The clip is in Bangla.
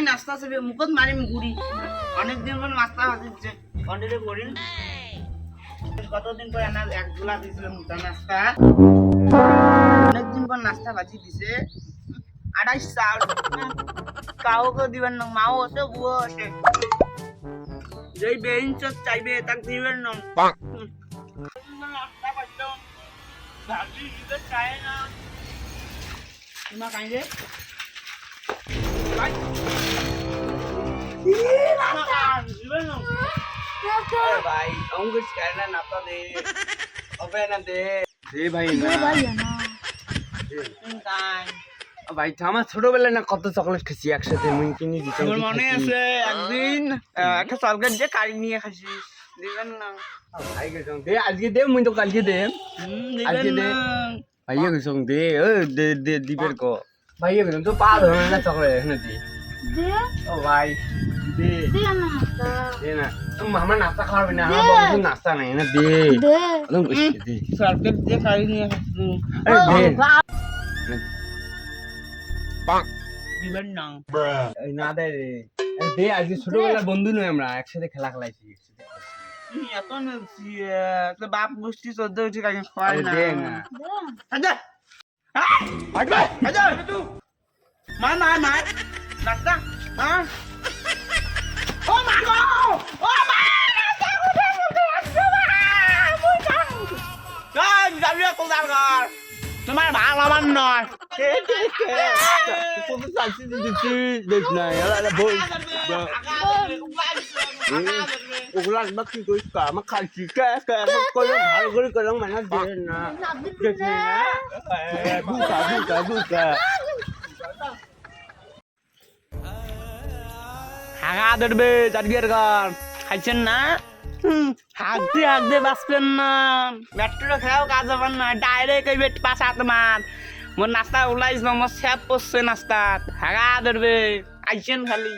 নাই নাস্তা আছে মুখত মারিম ঘুরি অনেকদিন পর নাস্তা হাসিচ্ছে কন্টিনিউ করিন কতদিন পর এনার একগুলা দিছিল মোটা নাস্তা? অনেক দিন পর নাস্তা বাজি দিছে। আড়াইশ চাউল। কাউকে দিবেন না, মাও আছে বুয়ো আছে। যেই বেঞ্চ চাইবে, তাক দিবেন না। নাস্তা ভাজি দিতে চায় না। তোমার কাইলে ভাই দিবেন না अरे भाई हमको कुछ कहना ना तो दे अबे ना दे দে ভাই না ইনকাম আ ভাই তো আমার ছোটবেলায় না কত চকলেট খেয়েছি একসাথে মুই কিনে দিতাম আমার মনে আছে একদিন আহ, একটা চকলেট যে কারি নিয়ে খাসিস দিবেন না ভাই গেছং দে আজকে দে মুই তো কালকে দে হুম, আজকে দিবেন দে। না ভাইয়া গেছং দে ও দে দে দিবের কো ভাইয়া গেছং তো পা ধরে না চকলেট এখানে দি ও ভাই দে দে না তুমি আমার নাস্তা খাওয়াবে না আমার বন্ধু নাস্তা নাই না দে বেশি দে চকলেট যে কারি নিয়ে খাসিস এই দে দিবেন না এই না দে দে আজকে ছোটবেলার বন্ধু নই আমরা একসাথে খেলা খেলাইছি একসাথে তুমি এত নেছি তো বাপ গোষ্ঠী চোদ্দ হচ্ছে কাকে খাওয়াই আরে না দে না আচ্ছা আচ্ছা আচ্ছা মার মার মার নাস্তা মার ও মা গো ও মা যাবি কোন দরকার তোমার ভালো আমার নয় কত চাইছি দিচ্ছি দেখ না এলা বই ওগুলা একবার কি করিস কা আমার খাইছি কে কে করে ভালো করে করলাম মানে দে না বুকা বুকা বুকা হাগা ধরবে চারবিয়ার ঘর খাইছেন না হাগতে হাগতে বাঁচবেন না মেট্রো খেয়েও কাজ হবেন না ডাইরেক্ট ওই বেট পাশা তোমার মোর নাস্তা ওলাইছ না মোর স্যাপ পড়ছে নাস্তাত হাগা ধরবে আইছেন খালি